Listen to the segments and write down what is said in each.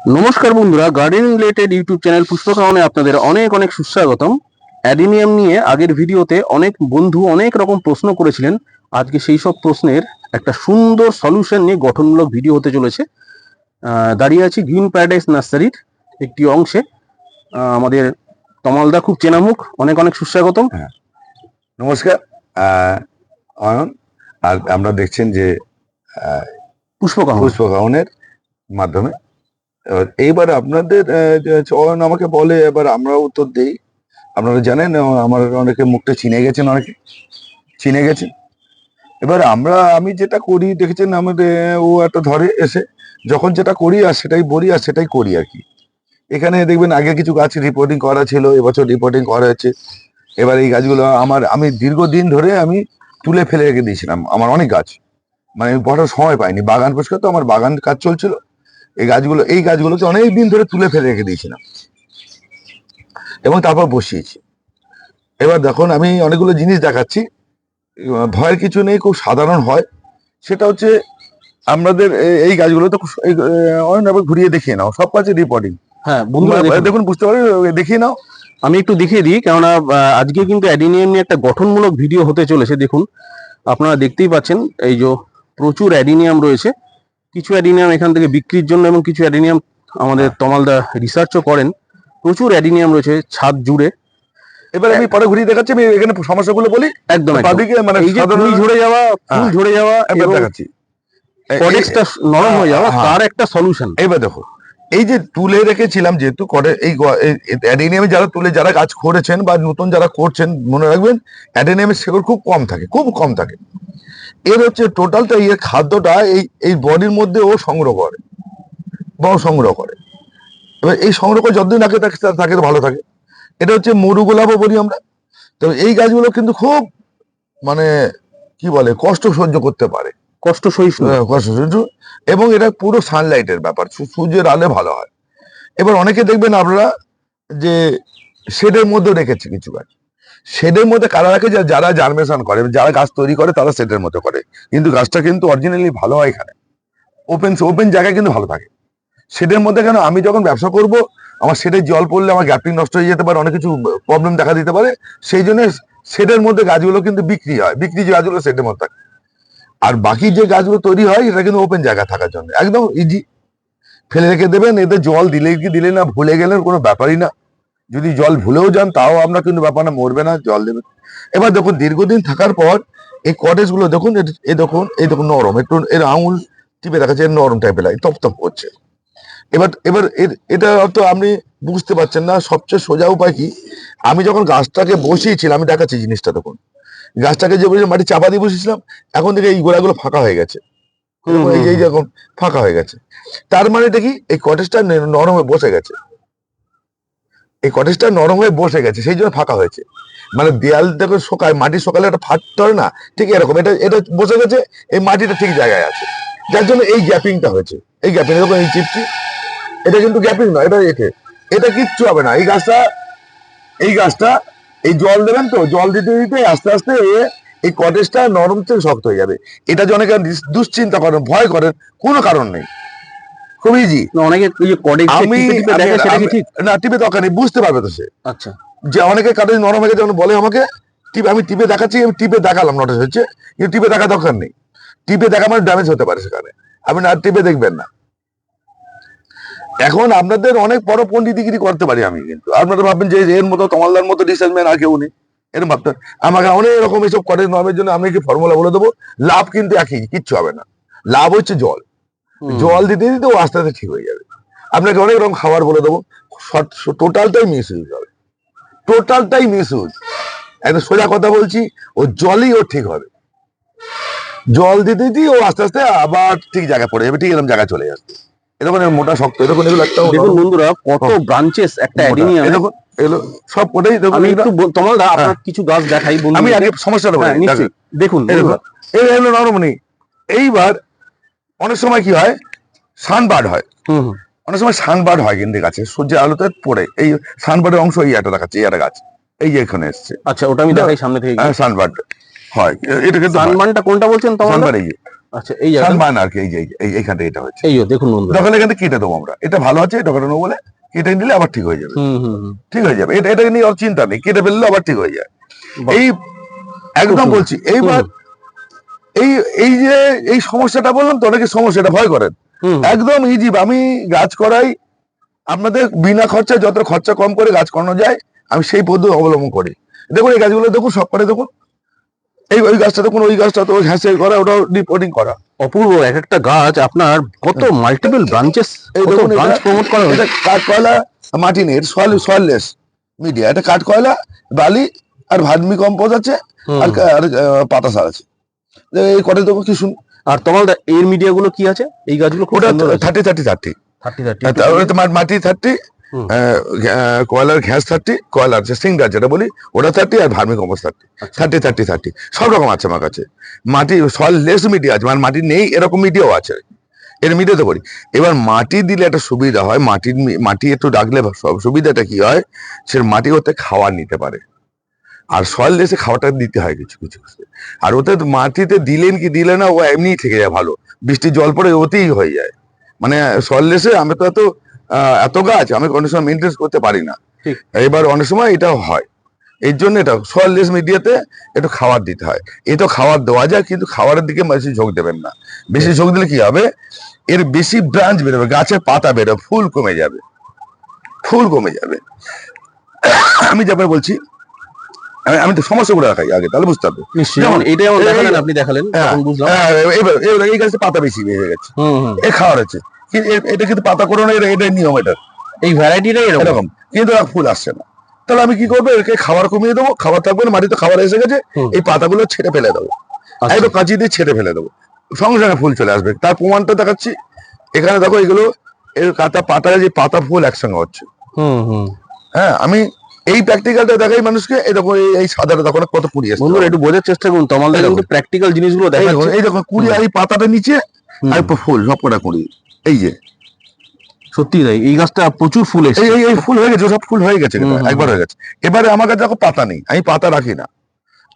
নমস্কার বন্ধুরা gardening related YouTube channel পুষ্পকাহনে আপনাদের অনেক অনেক সুস্বাগতম। অ্যাডিনিয়াম নিয়ে আগের ভিডিওতে অনেক বন্ধু অনেক রকম প্রশ্ন করেছিলেন। আজকে সেই সব প্রশ্নের একটা সুন্দর সলিউশন নিয়ে গঠনমূলক ভিডিও হতে চলেছে। দাঁড়িয়ে আছি গ্রিন প্যারাডাইস নার্সারির একটি অংশে। আমাদের তমালদা খুব চেনা মুখ অনেক অনেক সুস্বাগতম। নমস্কার আহ, অয়ন। আর আমরা দেখছেন যে পুষ্পকাহন পুষ্পকাহনের মাধ্যমে এইবার আপনাদের হচ্ছে অয়ন আমাকে বলে, এবার আমরা উত্তর দেই। আপনারা জানেন আমার অনেকে মুখটা চিনে গেছেন, অনেকে চিনে গেছেন। এবার আমরা, আমি যেটা করি, দেখেছেন আমাদের, ও একটা ধরে এসে, যখন যেটা করি আর সেটাই বলি আর সেটাই করি আর কি। এখানে দেখবেন, আগে কিছু গাছ রিপোর্টিং করা ছিল, এবছর রিপোর্টিং করা হয়েছে। এবার এই গাছগুলো আমার, আমি দীর্ঘদিন ধরে আমি তুলে ফেলে রেখে দিয়েছিলাম। আমার অনেক গাছ। মানে আমি বড় সময় পাইনি। বাগান পরিষ্কার তো আমার বাগান কাজ চলছিল। এই গাছগুলো এই গাছগুলোকে অনেক দিন ধরে তুলে ফেলে রেখে দিয়েছিলাম। এবং তারপর বসিয়েছি। এবার দেখুন আমি অনেকগুলো জিনিস দেখাচ্ছি। ভয়ের কিছু নেই খুব সাধারণ হয়। সেটা হচ্ছে আমাদের এই গাছগুলো তো খুব- অনেক ঘুরিয়ে দেখিয়ে নাও। সব কাছে রিপোর্টিং হ্যাঁ। দেখুন। বুঝতে পারি দেখিয়ে নাও। আমি একটু দেখিয়ে দিই কেননা আজকে কিন্তু অ্যাডিনিয়াম নিয়ে একটা গঠনমূলক ভিডিও হতে চলেছে দেখুন। আপনারা দেখতেই পাচ্ছেন এই যে প্রচুর অ্যাডিনিয়াম রয়েছে। কিছু অ্যাডিনিয়াম এখান থেকে বিক্রির জন্য এবং কিছু অ্যাডিনিয়াম আমাদের তমালদা রিসার্চও করেন প্রচুর অ্যাডিনিয়াম রয়েছে ছাদ জুড়ে এবার আমি পরে ঘুরিয়ে দেখাচ্ছি আমি এখানে সমস্যাগুলো বলি একদম। পাবলিকে মানে এই যে ফুল ঝরে যাওয়া ফুল হ্যাঁ। ঝরে যাওয়া এবার দেখাচ্ছি কডেক্সটা নরম হয়ে যাওয়া হ্যাঁ। তার একটা সলিউশন এবার দেখো এই যে তুলে রেখেছিলাম যেহেতু করে এই অ্যাডেনিয়ামে যারা তুলে যারা কাজ করেছেন বা নতুন যারা করছেন, মনে রাখবেন অ্যাডেনিয়ামের শেকড় খুব কম থাকে, খুব কম থাকে। এর হচ্ছে টোটালটা এর খাদ্যটা এই এই বডির মধ্যে ও সংগ্রহ করে, বা ও সংগ্রহ করে। এবার এই সংগ্রহ করে যতদিন থাকে থাকে থাকে ভালো থাকে। এটা হচ্ছে মরু গোলাপও বলি আমরা। তো এই গাছগুলো কিন্তু খুব মানে কি বলে, কষ্ট সহ্য করতে পারে। কষ্ট সহিষ্ণু। হ্যাঁ, কষ্ট এবং এটা পুরো সানলাইটের ব্যাপার সূর্যের আলে ভালো হয়। এবার অনেকে দেখবেন আপনারা যে শেডের মধ্যে রেখেছে কিছু গাছ শেডের মধ্যে কারা রাখে? যারা জার্মেশন করে যারা গাছ তৈরি করে তারা শেডের মধ্যে করে। কিন্তু গাছটা কিন্তু অরিজিনালি ভালো হয় এখানে। ওপেন ওপেন জায়গায় কিন্তু ভালো থাকে। শেডের মধ্যে কেন? আমি যখন ব্যবসা করব আমার শেডে জল পড়লে আমার গ্যাপিং নষ্ট হয়ে যেতে পারে অনেক কিছু প্রবলেম দেখা দিতে পারে। সেই জন্য শেডের মধ্যে গাছগুলো কিন্তু বিক্রি হয়। বিক্রি যে গাছগুলো শেডের মধ্যে থাকে। আর বাকি যে গাছগুলো তৈরি হয়, এটা কিন্তু ওপেন জায়গা থাকার জন্য। একদম ইজি ফেলে রেখে দেবেন, এতে জল দিলে কি দিলে না, ভুলে গেলেন কোনো ব্যাপারই না। যদি জল ভুলেও যান, তাও আমরা কিন্তু ব্যাপার না, মরবে না জল দেবে। এবার দেখুন, দীর্ঘদিন থাকার পর এই কটেজগুলো দেখুন, এ- দেখুন, এই দেখুন নরম। একটু, এর আঙুল টিপে দেখা যাচ্ছে নরম টাইপের লাগে তপ তপ করছে। এবার এবার এর- এটা তো আপনি বুঝতে পারছেন না, সবচেয়ে সোজা উপায় কি? আমি যখন গাছটাকে বসিয়েছিলাম, আমি দেখাচ্ছি জিনিসটা দেখুন। গাছটাকে যে বসে মাটি চাপা দিয়ে বসেছিলাম, এখন থেকে এই গোড়াগুলো ফাঁকা হয়ে গেছে। এই যে ফাঁকা হয়ে গেছে। তার মানে দেখি এই কটেজটা নরম হয়ে বসে গেছে। এই কটেজটা নরম হয়ে বসে গেছে, সেই জন্য ফাঁকা হয়েছে। মানে দেয়াল দেখো শোকায়, মাটি সকালে একটা ফাটতে হয় না? ঠিক এরকম, এটা এটা বসে গেছে, এই মাটিটা ঠিক জায়গায় আছে। যার জন্য এই গ্যাপিংটা হয়েছে। এই গ্যাপিং দেখো এই চিপটি এটা কিন্তু গ্যাপিং নয়, এটা একে। এটা কিচ্ছু হবে না। এই গাছটা এই গাছটা এই জল দেবেন তো? জল দিতে দিতে আস্তে আস্তে এই কটেজটা নরম থেকে শক্ত হয়ে যাবে। এটা যে অনেকে দুশ্চিন্তা করেন ভয় করেন কোনো কারণ নেই। খুব ইজি না, অনেকে আমি না টিপে দরকার নেই বুঝতে পারবে তো সে। আচ্ছা। যে অনেকে কাটে নরম হয়ে গেছে যখন বলে আমাকে টিপে আমি টিপে দেখাচ্ছি আমি টিপে দেখালাম নটা হচ্ছে। কিন্তু টিপে দেখা দরকার নেই। টিপে দেখা মানে ড্যামেজ হতে পারে সেখানে। আপনি আর টিপে দেখবেন না। এখন আপনাদের অনেক বড় পন্ডিতিগিরি করতে পারি আমি কিন্তু। আপনারা ভাববেন যে এর মতো তমালদার মতো রিসার্চম্যান আর কেউ নেই। এরকম ভাবতেন আমাকে অনেক রকম এসব কটেজ নরমের জন্য আমি কি ফর্মুলা বলে দেবো? লাভ কিন্তু একই কিচ্ছু হবে না। লাভ হচ্ছে জল। জল দিতে দিতে ও আস্তে আস্তে ঠিক হয়ে যাবে। আপনাকে অনেক রকম খাবার বলে দেবো। টোটালটাই মিস ইউজ হবে টোটালটাই মিস ইউজ একদম সোজা কথা বলছি ও জলই ও ঠিক হবে। জল দিতে দিতে ও আস্তে আস্তে আবার ঠিক জায়গায় পড়ে যাবে। ঠিক এরকম জায়গায় চলে আসবে। এরকম মোটা শক্ত এরকম এগুলো একটা দেখুন বন্ধুরা কত হ্যাঁ। ব্রাঞ্চেস একটা অ্যাডিনিয়াম দেখুন এগুলো সব কোটাই দেখুন আমি একটু তোমালদা আপনার কিছু গাছ দেখাই বন্ধু আমি আগে সমস্যাটা হ্যাঁ বলি দেখুন এই বন্ধুরা, দেখুন, এই হলো নরমনি এইবার অনেক সময় কি হয় সানবার্ড হয়। হুম। অনেক সময় সানবার্ড হয় কিন্তু গাছে সূর্যের আলোতে পড়ে। এই সানবার্ডের অংশ এই একটা দেখাচ্ছে এই একটা গাছ। এই যে এখানে এসছে। আচ্ছা ওটা আমি দেখাই সামনে থেকে। হ্যাঁ সানবার্ড হয়। এটা কিন্তু সানবানটা কোনটা বলছেন তোমালদা সানবার্ড এই আচ্ছা এই জায়গাটা? আর কি এই যে এই- এই এইখানটা এটা হচ্ছে এই দেখুন বন্ধুরা। এখানে কেটে দেবো আমরা। এটা ভালো আছে এটা কাটানো বলে কেটে নিলে আবার ঠিক হয়ে যাবে। হুম হুম হুম। ঠিক হয়ে যাবে। এটা এটা নিয়ে আর চিন্তা নেই কেটে ফেললে আবার ঠিক হয়ে যায়। এই একদম বলছি এইবার এই এই যে এই সমস্যাটা বললাম তো অনেকে সমস্যাটা ভয় করেন। একদম ইজি আমি গাছ করাই আপনাদের বিনা খরচায় যত খরচা কম করে গাছ করানো যায় আমি সেই পদ্ধতি অবলম্বন করি। দেখুন এই গাছগুলো দেখুন সব করে দেখুন। এই ওই গাছটা তো কোনো ওই গাছটা তো হ্যাঁ করা ওটাও রিপোর্টিং করা। অপূর্ব এক একটা গাছ আপনার কত মাল্টিপল ব্রাঞ্চেস এই কত ব্রাঞ্চ প্রমোট করা হয়েছে। এটা কাঠ কয়লা মাটি নেই সয়েল সয়েললেস মিডিয়া এটা কাঠ কয়লা বালি আর ভার্মি কম্পোজ আছে আর পাতা সার আছে। এই কটে দেখো কি শুন আর তোমার এর মিডিয়া গুলো কি আছে? এই গাছগুলো ওটা thirty thirty thirty thirty thirty মাটি থার্টি। কয়লার ঘ্যাস থার্টি কয়লার যে সিংডার যেটা বলি ওটা থার্টি আর ভার্মি কম্পোজ থার্টি। আচ্ছা। Thirty thirty thirty. সব রকম আছে আমার কাছে। মাটি সয়েল লেস মিডিয়া আছে মানে মাটি নেই এরকম মিডিয়াও আছে। এর মিডিয়াতে করি এবার মাটি দিলে একটা সুবিধা হয় মাটির মাটি একটু ডাকলে সব সুবিধাটা কি হয়? সে মাটি ওতে খাওয়ার নিতে পারে। আর সয়েল লেসে খাওয়াটা দিতে হয় কিছু কিছু আর ওতে মাটিতে দিলেন কি দিলে না ও এমনিই থেকে যায় ভালো। বৃষ্টির জল পড়ে ওতেই হয়ে যায়। মানে সয়েল লেসে আমি তো এত এত গাছ আমি অনেক সময় মেনটেন করতে পারি না। এবার অনেক সময় এটাও হয়। এর জন্য এটা সয়েল মিডিয়াতে একটু খাবার দিতে হয়। এ তো খাবার দেওয়া যায় কিন্তু খাবারের দিকে বেশি ঝোঁক দেবেন না। বেশি ঝোঁক দিলে কি হবে? এর বেশি ব্রাঞ্চ বেরোবে গাছের পাতা বেরোবে ফুল কমে যাবে। ফুল কমে যাবে। আমি যেমন বলছি আমি- তো সমস্যা করে রাখাই আগে তাহলে বুঝতে হবে। আপনি দেখালেন হ্যাঁ, হ্যাঁ, এই গাছটা পাতা বেশি হয়ে গেছে। হুম হুম। এ খাওয়ার আছে এটা কিন্তু পাতা করো না এটা- এটাই নিয়ম এটা। এই ভ্যারাইটিটাই এরকম? এরকম। কিন্তু আর ফুল আসছে না। তাহলে আমি কি করব? একে খাবার কমিয়ে দেবো খাবার থাকবে না মাটিতে খাবার এসে গেছে এই পাতাগুলো ছেড়ে ফেলে দেবো। আচ্ছা। কাঁচি দিয়ে ছেড়ে ফেলে দেবো। সঙ্গে সঙ্গে ফুল চলে আসবে। তার প্রমাণটা দেখাচ্ছি। এখানে দেখো এগুলো এর কাটা পাতা যে পাতা ফুল একসঙ্গে হচ্ছে। হুম হুম। হ্যাঁ আমি এই প্র্যাকটিক্যালটা দেখাই মানুষকে। এই দেখো এই- সাদাটা দেখো কত কুড়ি এসছে। বন্ধুরা একটু বোঝার চেষ্টা করুন তোমাদের প্র্যাকটিক্যাল জিনিসগুলো এই দেখো, এই দেখো কুড়ি আর এই পাতাটা নিচে আর ফুল সব কটা কুড়ি। এই যে। সত্যি তাই? এই গাছটা প্রচুর ফুল এই এসেছে। এই- ফুল হয়ে গেছে সব ফুল হয়ে গেছে একবার হয়ে গেছে। এবারে আমার কাছে দেখো পাতা নেই আমি পাতা রাখি না।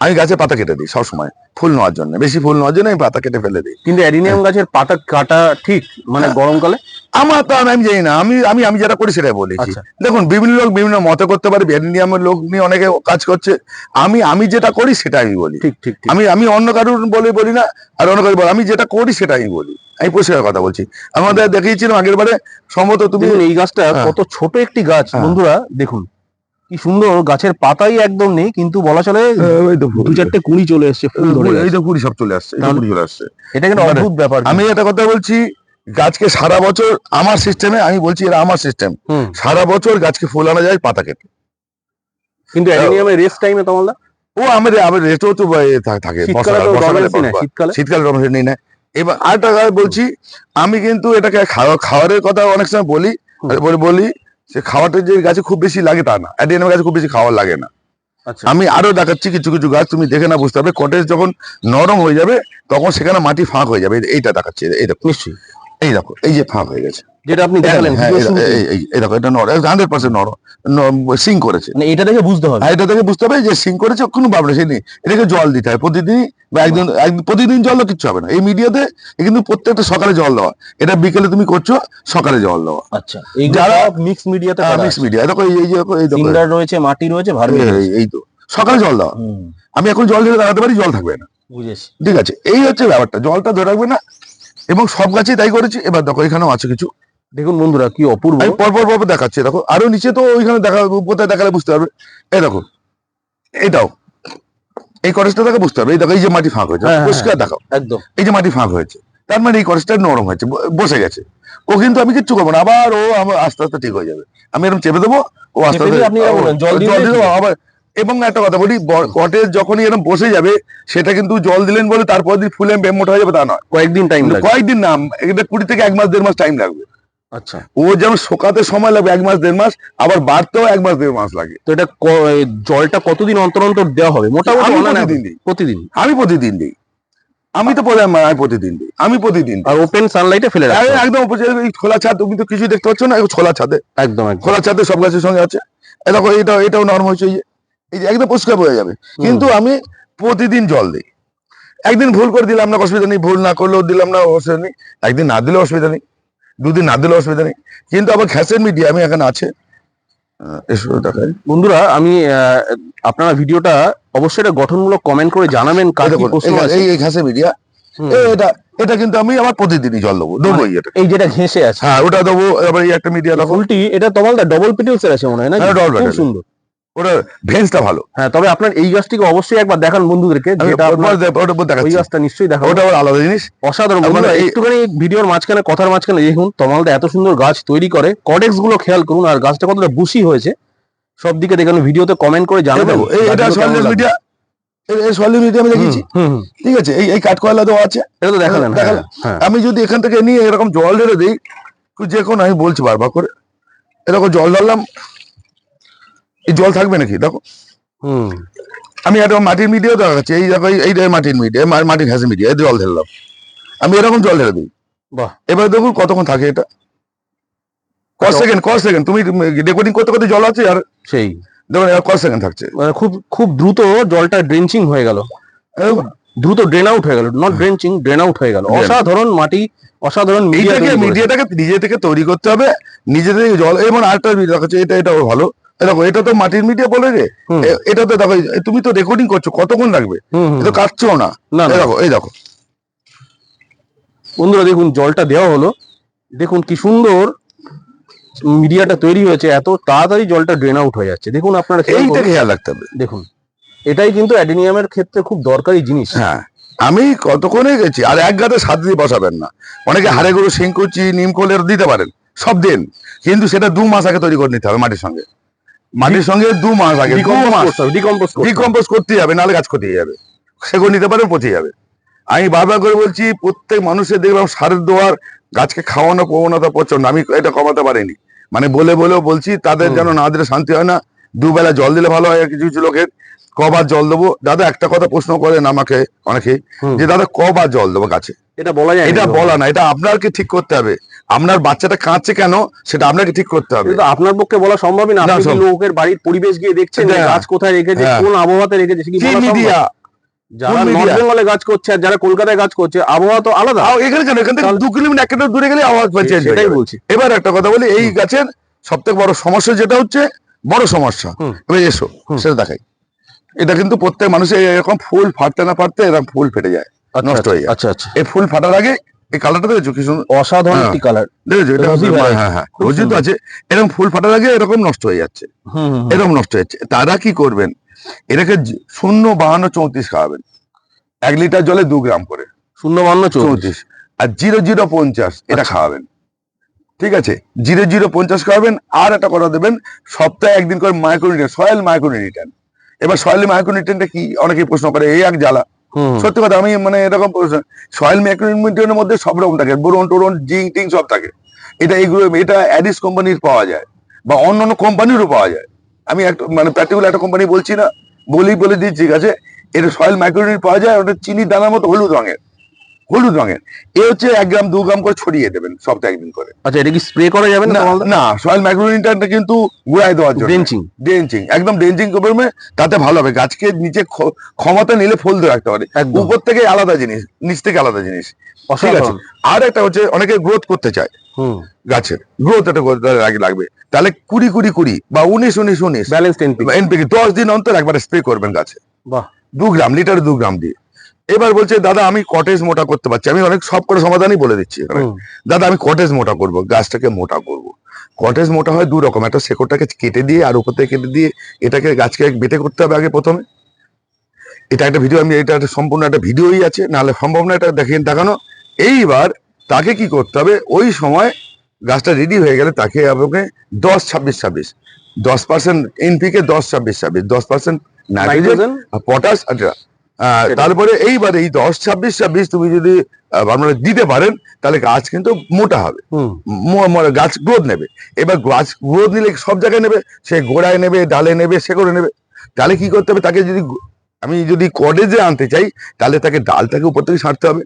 আমি গাছে পাতা কেটে দিই সবসময় ফুল নেওয়ার জন্য। বেশি ফুল নেওয়ার জন্য আমি পাতা কেটে ফেলে দিই। কিন্তু অ্যাডিনিয়াম গাছের পাতা কাটা ঠিক? মানে হ্যাঁ। গরমকালে? আমার তো আমি জানি না আমি আমি আমি যেটা করি সেটাই বলেছি আচ্ছা। দেখুন বিভিন্ন লোক বিভিন্ন মতে করতে পারে ব্যাডিনিয়ামের লোক নিয়ে অনেকে কাজ করছে। আমি আমি যেটা করি সেটা আমি বলি। ঠিক ঠিক আমি আমি অন্য কারোর বলে বলি না আর অন্য কারোর বলি আমি যেটা করি সেটা আমি বলি। আমি পরিষ্কার কথা বলছি। আমাদের দেখিয়েছিলাম আগের বারে সম্ভবত তুমি এই গাছটা হ্যাঁ। কত ছোট একটি গাছ। হ্যাঁ। বন্ধুরা দেখুন কি সুন্দর গাছের পাতাই একদম নেই কিন্তু বলা চলে দু চারটে কুড়ি চলে এসছে ফুল ধরে এই। তো কুড়ি সব চলে আসছে কুড়ি চলে আসছে। এটা কিন্তু অদ্ভুত ব্যাপার। আমি একটা কথা বলছি গাছকে সারা বছর আমার সিস্টেমে আমি বলছি এটা আমার সিস্টেম সারা বছর গাছকে ফুল আনা যায় পাতা কেটে। কিন্তু অ্যাডিনিয়ামের রেস্ট টাইমে তোমার ও আমাদের আমার রেটও তো থাকে শীতকালে রমেশ নেই। না এবার আরেকটা বলছি আমি কিন্তু এটাকে খাওয়া খাওয়ারের কথা অনেক সময় বলি বলে যে খাওয়াটা যে গাছে খুব বেশি লাগে তা না। অ্যাডিনিয়াম গাছে খুব বেশি খাওয়া লাগে না। আচ্ছা। আমি আরও দেখাচ্ছি কিছু কিছু গাছ তুমি দেখে না বুঝতে হবে কটেজ যখন নরম হয়ে যাবে তখন সেখানে মাটি ফাঁক হয়ে যাবে। এইটা দেখাচ্ছি এই দেখো। নিশ্চয়ই। এই দেখো এই যে ফাঁক হয়ে গেছে। যেটা আপনি দেখালেন হ্যাঁ, এই দেখো এটা হান্ড্রেড পার্সেন্ট নরম সিং করেছে। মানে এটা দেখে বুঝতে হবে। এটা থেকে বুঝতে হবে যে সিং করেছে কোনো সেই নেই এটাকে জল দিতে হয় প্রতিদিন বা একদিন প্রতিদিন জল দেওয়া কিচ্ছু হবে না। এই মিডিয়াতে কিন্তু প্রত্যেকটা সকালে জল দেওয়া এটা বিকেলে তুমি করছ সকালে জল দেওয়া আচ্ছা যারা- মিক্স মিডিয়াতে মিক্স মিডিয়া দেখো এই যে দেখো, দেখো। সিঙ্গার রয়েছে মাটি রয়েছে ভার্মি এই- তো। সকালে জল দেওয়া আমি এখন জল দিলে দাঁড়াতে পারি জল থাকবে না। বুঝেছি। ঠিক আছে এই হচ্ছে ব্যাপারটা। জলটা ধরে রাখবে না এবং সব গাছেই তাই করেছি। এবার দেখো এখানেও আছে কিছু। দেখুন বন্ধুরা কি অপূর্ব। আমি পর পর দেখাচ্ছি দেখো। আরও নিচে তো ওইখানে দেখা কোথায় দেখালে বুঝতে পারবে? এই দেখো এটাও। এই করেজটা দেখে বুঝতে পারবে। এই দেখো এই যে মাটি ফাঁক হয়েছে হ্যাঁ, হ্যাঁ, পরিষ্কার দেখো একদম। এই যে মাটি ফাঁক হয়েছে তার মানে এই করেজটা নরম হয়েছে বসে গেছে। ও কিন্তু আমি কিচ্ছু করব না আবার ও আমার আস্তে আস্তে ঠিক হয়ে যাবে। আমি এরকম চেপে দেবো ও আস্তে আস্তে জল দিয়ে আবার এবং একটা কথা বলি কটেজ যখনই এরকম বসে যাবে সেটা কিন্তু জল দিলেন বলে তারপর দিন ফুলে মোটা হয়ে যাবে তা নয়। কয়েকদিন টাইম কয়েকদিন না এটা কুড়ি থেকে এক মাস দেড় মাস টাইম লাগবে। আচ্ছা। ও যেমন শোকাতে সময় লাগবে এক মাস দেড় মাস আবার বাড়তেও এক মাস দেড় মাস লাগে। তো এটা জলটা কতদিন অন্তর অন্তর দেওয়া হবে? মোটামুটি আমি প্রতিদিন দিই। প্রতিদিন? আমি প্রতিদিন দিই। আমি তো আমি প্রতিদিন দিই। আমি প্রতিদিন। আর ওপেন সানলাইটে ফেলে হবে। একদম খোলা ছাদ তুমি তো কিছু দেখতে পাচ্ছ না খোলা ছাদে। একদম খোলা ছাদে সব গাছের সঙ্গে আছে। দেখো এটাও এটাও নরম হয়েছে এই যে। এই যে একদম পরিষ্কার হয়ে যাবে। কিন্তু আমি প্রতিদিন জল দিই। একদিন ভুল করে দিলাম না অসুবিধা নেই ভুল না করলেও দিলাম না অসুবিধা নেই। একদিন না দিলেও অসুবিধা নেই। দুদিন না দিলেও অসুবিধা নেই। কিন্তু আবার খ্যাসের মিডিয়া আমি এখানে আছে। বন্ধুরা আমি আপনারা ভিডিওটা অবশ্যই এটা গঠনমূলক কমেন্ট করে জানাবেন কার এই ঘাসের মিডিয়া। এটা এটা কিন্তু আমি আমার প্রতিদিনই জল দেবো দেবোই এটা এই যেটা ঘেঁষে আছে। হ্যাঁ ওটা দেবো এই একটা মিডিয়া ফুলটি এটা তমালদা ডবল পিটেলস এর আছে মনে হয় না হ্যাঁ, খুব সুন্দর। ওটা ভেন্সটা ভালো। হ্যাঁ তবে আপনার এই গাছটিকে অবশ্যই একবার দেখান বন্ধুদেরকে যেটা ওই গাছটা নিশ্চয়ই দেখাবো ওটা আলাদা জিনিস। অসাধারণ একটুখানি ভিডিওর মাঝখানে কথার মাঝখানে দেখুন তমালদা এত সুন্দর গাছ তৈরি করে। কডেক্সগুলো খেয়াল করুন আর গাছটা কতটা বুশি হয়েছে। সব দিকে দেখুন ভিডিওতে কমেন্ট করে জানাবেন। এই এটা লাগবে। মিডিয়া। এই মিডিয়া আমি হুম, ঠিক আছে এই এই কাঠকয়লা দেওয়া আছে। এটা তো দেখালেন হ্যাঁ, হ্যাঁ। আমি যদি এখান থেকে নিয়ে এরকম জল ঢেলে দিই যে কোনো আমি বলছি বারবার করে। এরকম জল ঢাললাম এই জল থাকবে নাকি? দেখো। হুম। আমি একটা মাটির মিডিয়াও দেখাচ্ছি। এই দেখো এই- এইটা মাটির মিডিয়া মাটির ঘাসের মিডিয়া এই জল ঢেললাম আমি এরকম জল ঢেলে দিই। বাহ। এবার দেখুন কতক্ষণ থাকে এটা। ক। সেকেন্ড ক সেকেন্ড তুমি রেকর্ডিং করতে করতে জল আছে আর সেই। দেখুন ক সেকেন্ড থাকছে। মানে খুব খুব দ্রুত জলটা ড্রেঞ্চিং হয়ে গেল। দ্রুত ড্রেন আউট হয়ে গেল। নট ড্রেঞ্চিং ড্রেন আউট হয়ে গেল। অসাধারণ মাটি অসাধারণ তৈরি মিডিয়াটাকে নিজে থেকে তৈরি করতে হবে। নিজে থেকে জল এবং আরেকটা মিডিয়া দেখাচ্ছে এটা এটাও ভালো। দেখো এটা তো মাটির মিডিয়া বলে রে। এটা তো দেখো তুমি তো রেকর্ডিং করছ কতক্ষণ লাগবে। এটা কাটছো না। না দেখো এই দেখো। বন্ধুরা দেখুন জলটা দেওয়া হলো। দেখুন কি সুন্দর মিডিয়াটা তৈরি হয়েছে এত তাড়াতাড়ি জলটা ড্রেন আউট হয়ে যাচ্ছে। দেখুন আপনারা এইটা খেয়াল রাখতে হবে। দেখুন এটাই কিন্তু অ্যাডেনিয়ামের ক্ষেত্রে খুব দরকারি জিনিস। হ্যাঁ আমি কতক্ষণে গেছি? আর এক গাতে সাত দিয়ে বসাবেন না। অনেকে হাড়ে গুঁড়ো শিংকুচি নিমকোলের দিতে পারেন সব দিন। কিন্তু সেটা দু মাস আগে তৈরি করে নিতে হবে মাটির সঙ্গে। মাটির সঙ্গে দু মাস আগে ডিকম্পোজ করতে যাবে নাহলে গাছ ক্ষতি যাবে। সেগুলো নিতে পারে পচে যাবে। আমি বারবার করে বলছি প্রত্যেক মানুষের দেখলাম সারের দোয়ার গাছকে খাওয়ানো প্রবণতা প্রচণ্ড আমি এটা কমাতে পারিনি। মানে বলে বলেও বলছি তাদের যেন না দিলে শান্তি হয় না। দুবেলা জল দিলে ভালো হয় কিছু কিছু লোকের কবার জল দেবো। দাদা একটা কথা প্রশ্ন করেন আমাকে অনেকে যে দাদা কবার জল দেবো গাছে? এটা বলা যায় এটা বলা না এটা আপনাকে ঠিক করতে হবে। আপনার বাচ্চাটা কাঁদছে কেন সেটা আপনাকে ঠিক করতে হবে। আপনার পক্ষে বলা সম্ভবই না আপনি সম্ভব। লোকের বাড়ির পরিবেশ গিয়ে দেখছেন হ্যাঁ। গাছ কোথায় রেখেছে হ্যাঁ। কোন আবহাওয়াতে রেখেছে কি সম্ভব? মিডিয়া? যারা নর্থ বেঙ্গলে করছে আর যারা কলকাতায় গাছ করছে আবহাওয়া তো আলাদা। এখানে কেন এখান থেকে দু কিলোমিটার এক কিলোমিটার দূরে গেলে সেটাই বলছি। এবার একটা কথা বলি এই গাছের সব থেকে বড় সমস্যা যেটা হচ্ছে বড় সমস্যা। এবার এসো সেটা দেখাই। এটা কিন্তু প্রত্যেক মানুষের এরকম ফুল ফাটতে না ফাটতে এরকম ফুল ফেটে যায় আচ্ছা, নষ্ট হয়ে যায়। আচ্ছা আচ্ছা। এই ফুল ফাটার আগে এই কালারটা দেখেছ? কি অসাধারণ হ্যাঁ। একটি কালার দেখেছ? এটা হ্যাঁ হ্যাঁ খুব রোজি তো আছে। এরকম ফুল ফাটার আগে এরকম নষ্ট হয়ে যাচ্ছে। এরকম নষ্ট হয়ে যাচ্ছে। তারা কি করবেন? এটাকে শূন্য বাহান্ন চৌত্রিশ খাওয়াবেন। এক লিটার জলে দু গ্রাম করে। শূন্য চৌত্রিশ। চৌত্রিশ। আর জিরো জিরো পঞ্চাশ এটা আচ্ছা। খাওয়াবেন। ঠিক আছে জিরো জিরো পঞ্চাশ খাওয়াবেন আর একটা কথা দেবেন সপ্তাহে একদিন করে মাইক্রোনিটেন সয়েল মাইক্রোনিটেন এবার সয়েল মাইক্রোনিটেনটা কি? অনেকেই প্রশ্ন করে এই এক জ্বালা। সত্যি কথা আমি মানে এরকম সয়েল মাইক্রোনিটেনের মধ্যে সব রকম থাকে বোরন টোরন জিং টিং সব থাকে। এটা এইগুলো এটা অ্যাডিস কোম্পানির পাওয়া যায় বা অন্য অন্য কোম্পানিরও পাওয়া যায়। আমি একটা মানে পার্টিকুলার একটা কোম্পানি বলছি না বলি বলে দিচ্ছি ঠিক আছে? এটা সয়েল মাইক্রোনিট পাওয়া যায় ওটা চিনির দানার মতো হলুদ রঙের। হলুদ রঙের। এ হচ্ছে এক গ্রাম দু গ্রাম করে ছড়িয়ে দেবেন সপ্তাহে একদিন করে। আচ্ছা এটা কি স্প্রে করা যাবে না না সয়েল মাইক্রোনিটটা কিন্তু গুড়ায় দেওয়ার জন্য। ড্রেঞ্চিং ডেঞ্চিং একদম ডেঞ্চিং করবে তাতে ভালো হবে। গাছকে নিচে ক্ষমতা নিলে ফুল ধরে রাখতে পারে। উপর থেকে আলাদা জিনিস নিচ থেকে আলাদা জিনিস। ঠিক আছে? আর একটা হচ্ছে অনেকে গ্রোথ করতে চায় হুম। গাছের। গ্রোথ একটা লাগবে। তাহলে কুড়ি কুড়ি কুড়ি বা উনিশ উনিশ উনিশ ব্যালেন্স দশ দিন অন্তর একবার স্প্রে করবেন গাছে। বাহ। দু গ্রাম লিটার দু গ্রাম দিয়ে। এবার বলছে দাদা আমি কটেজ মোটা করতে পারছি। আমি অনেক সব করে সমাধানই বলে দিচ্ছি। দাদা আমি কটেজ মোটা করব গাছটাকে মোটা করব। কটেজ মোটা হয় দু রকম একটা শেকড়টাকে কেটে দিয়ে আর উপর থেকে কেটে দিয়ে এটাকে গাছকে বেটে করতে হবে আগে প্রথমে। এটা একটা ভিডিও আমি এটা একটা সম্পূর্ণ একটা ভিডিওই আছে নাহলে সম্ভব না এটা দেখেন দেখানো। এইবার তাকে কি করতে হবে? ওই সময় গাছটা রেডি হয়ে গেলে তাকে আপনাকে দশ ছাব্বিশ ছাব্বিশ দশ পার্সেন্ট এনপিকে দশ ছাব্বিশ ছাব্বিশ দশ পার্সেন্ট নাইট্রোজেন পটাশ আচ্ছা আহ, সেটাই। তারপরে এইবার এই দশ ছাব্বিশ ছাব্বিশ তুমি যদি আপনারা দিতে পারেন তাহলে গাছ কিন্তু মোটা হবে। গাছ গ্রোথ নেবে। এবার গাছ গ্রোথ নিলে সব জায়গায় নেবে সে গোড়ায় নেবে ডালে নেবে সে করে নেবে। তাহলে কি করতে হবে? তাকে যদি আমি যদি কটেজে আনতে চাই তাহলে তাকে ডালটাকে উপর থেকে ছাড়তে হবে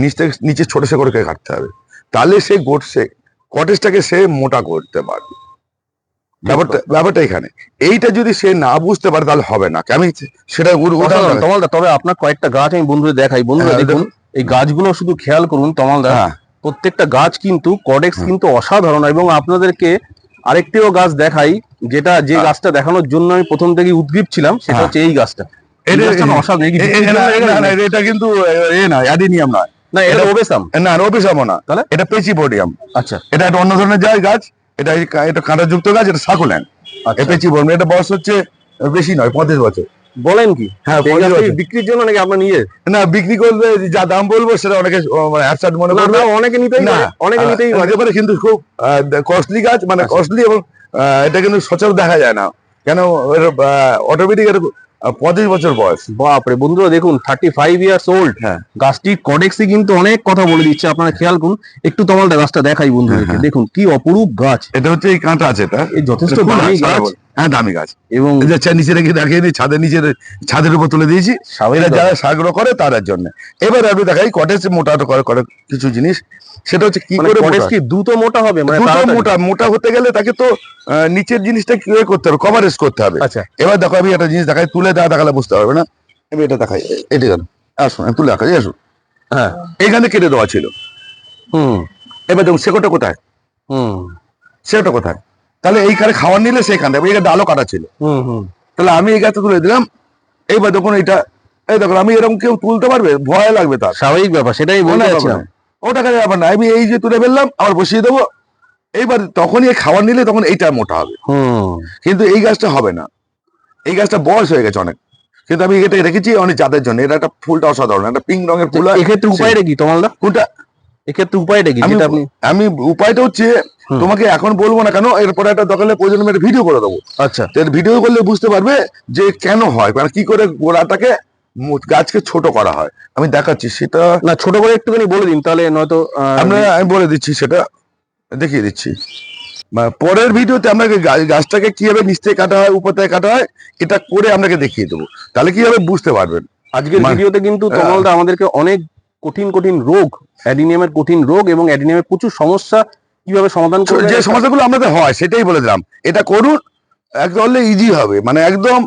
নিচ থেকে নিচে ছোট সে করে কাটতে হবে। তাহলে সে গোট সে কটেজটাকে সে মোটা করতে পারবে। ব্যাপারটা ব্যাপারটা এখানে এইটা যদি সে না বুঝতে পারে তাহলে হবে না আমি সেটা তমালদা তবে আপনার কয়েকটা গাছ আমি বন্ধুদের দেখাই বন্ধুরা হ্যাঁ, দেখুন এই গাছগুলো শুধু খেয়াল করুন তমালদা হ্যাঁ প্রত্যেকটা গাছ কিন্তু কডেক্স কিন্তু অসাধারণ এবং আপনাদেরকে আরেকটিও গাছ দেখাই যেটা যে হ্যাঁ। গাছটা দেখানোর জন্য আমি প্রথম থেকে উদ্গ্রীব ছিলাম সেটা হ্যাঁ। হচ্ছে এই গাছটা এটা- কিন্তু এ না অ্যাডিনিয়াম নয় না এটা ওবেসাম না রবিসামো না তাহলে? এটা পেচিপোডিয়াম আচ্ছা এটা একটা অন্য ধরনের যায় গাছ এটা এটা কাঁটাযুক্ত গাছ এটা সাকুল্যান্ড। আচ্ছা। পেচিপোডিয়াম এটা বয়স হচ্ছে বেশি নয় পঁয়ত্রিশ বছর। বলেন কি? হ্যাঁ। বিক্রির জন্য নাকি আপনার নিজের না বিক্রি করলে যা দাম বলব সেটা অনেকে অ্যাবসার্ট মনে করবে। অনেকে নিতেই না অনেকে নিতেই পারে। কিন্তু খুব কস্টলি গাছ মানে আচ্ছা। কস্টলি এবং আহ, এটা কিন্তু সচরাচর দেখা যায় না। কেন অটোমেটিক পঁয়ত্রিশ বছর বয়স। বাপরে বন্ধুরা দেখুন থার্টি ফাইভ ইয়ার্স ওল্ড হ্যাঁ। গাছটি কডেক্সে কিন্তু অনেক কথা বলে দিচ্ছে। আপনারা খেয়াল করুন একটু তোমার গাছটা দেখাই বন্ধুদেরকে। হ্যাঁ, হ্যাঁ। দেখুন কি অপরূপ গাছ। এটা হচ্ছে এই কাঁটা আছে এটা। এই যথেষ্ট গাছ। হ্যাঁ দামি গাছ। এবং নিচে রেখে দিই ছাদের নিচে ছাদের উপর তুলে দিয়েছি। স্বাভাবিক যারা সাগ্রহ করে তাদের জন্য। এবার আমি দেখাই কটেজ মোটা করে করে কিছু জিনিস। সেটা হচ্ছে কি মানে করে মোটা? কি দ্রুত মোটা হবে? মানে মোটা মোটা হতে গেলে তাকে তো নিচের জিনিসটা কি করতে হবে? কভারেজ করতে হবে। আচ্ছা। এবার দেখো আমি একটা জিনিস দেখাই তুলে দেওয়া দেখালে বুঝতে পারবে না। আমি এটা দেখাই এটা কেন আসুন আমি তুলে দেখাই আসুন। হ্যাঁ। এখানে কেটে দেওয়া ছিল। হুম। এবার দেখুন শেকড়টা কোথায়? হুম। সেটা কোথায়? তাহলে এইখানে খাবার নিলে সেখানে এবার এখানে ডালও কাটা ছিল। তাহলে আমি এই গাছটা তুলে দিলাম। এইবার দেখুন এটা এই দেখুন আমি এরকম কেউ তুলতে পারবে? ভয় লাগবে তার। স্বাভাবিক ব্যাপার সেটাই যাচ্ছিলাম ওটা কাজে ব্যাপার না। আমি এই যে তুলে ফেললাম আবার বসিয়ে দেবো। এইবার তখনই এই খাবার নিলে তখন এইটা মোটা হবে। হুম। কিন্তু এই গাছটা হবে না। এই গাছটা বয়স হয়ে গেছে অনেক। কিন্তু আমি এটা রেখেছি অনেক চাঁদের জন্য। এটা একটা ফুলটা অসাধারণ। একটা পিঙ্ক রঙের ফুল। এক্ষেত্রে উপায়টা কি? তোমালদা কোনটা? এক্ষেত্রে উপায়টা কি? যেটা আপনি আমি উপায়টা হচ্ছে তোমাকে এখন বলব না কেন? এরপরে একটা দোকানে প্রয়োজন আমি ভিডিও করে দেবো। আচ্ছা। তো ভিডিও করলে বুঝতে পারবে যে কেন হয় মানে কি করে গোড়াটাকে গাছকে ছোট করা হয়। আমি দেখাচ্ছি সেটা না ছোট করে একটুখানি বলে দিন তাহলে নয়তো আমরা আমি বলে দিচ্ছি সেটা দেখিয়ে দিচ্ছি। পরের ভিডিওতে আপনাকে গা- গাছটাকে কীভাবে নিচ থেকে কাটা হয় উপর থেকে কাটা হয় এটা করে আপনাকে দেখিয়ে দেবো। তাহলে কীভাবে বুঝতে পারবেন। আজকের মানে- ভিডিওতে কিন্তু হ্যাঁ। তমালদা আমাদেরকে অনেক কঠিন কঠিন রোগ অ্যাডিনিয়ামের কঠিন রোগ এবং অ্যাডিনিয়ামের প্রচুর সমস্যা কীভাবে সমাধান করবে যে সমস্যাগুলো আমাদের হয় সেটাই বলে দিলাম। এটা করুন একদম ইজি হবে। মানে একদম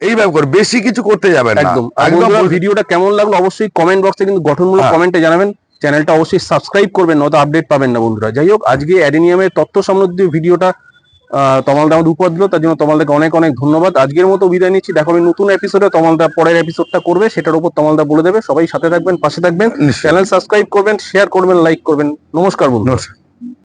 এইভাবে করে বেশি কিছু করতে যাবেন না। একদম। একদম ভিডিওটা কেমন লাগল অবশ্যই কমেন্ট বক্সে কিন্তু গঠনমূলক হ্যাঁ। কমেন্টে জানাবেন। চ্যানেলটা অবশ্যই সাবস্ক্রাইব করবেন নয়তো আপডেট পাবেন না বন্ধুরা। যাই হোক আজকে অ্যাডিনিয়ামের তথ্য সমৃদ্ধ ভিডিওটা তমালদা আমাদের উপহার দিল তার জন্য তমালদাকে অনেক অনেক ধন্যবাদ। আজকের মতো বিদায় নিচ্ছি। দেখো আমি নতুন এপিসোডে তমালদা পরের এপিসোডটা করবে সেটার উপর তমালদা বলে দেবে। সবাই সাথে থাকবেন পাশে থাকবেন। চ্যানেল সাবস্ক্রাইব করবেন শেয়ার করবেন লাইক করবেন। নমস্কার বন্ধু নমস্কার।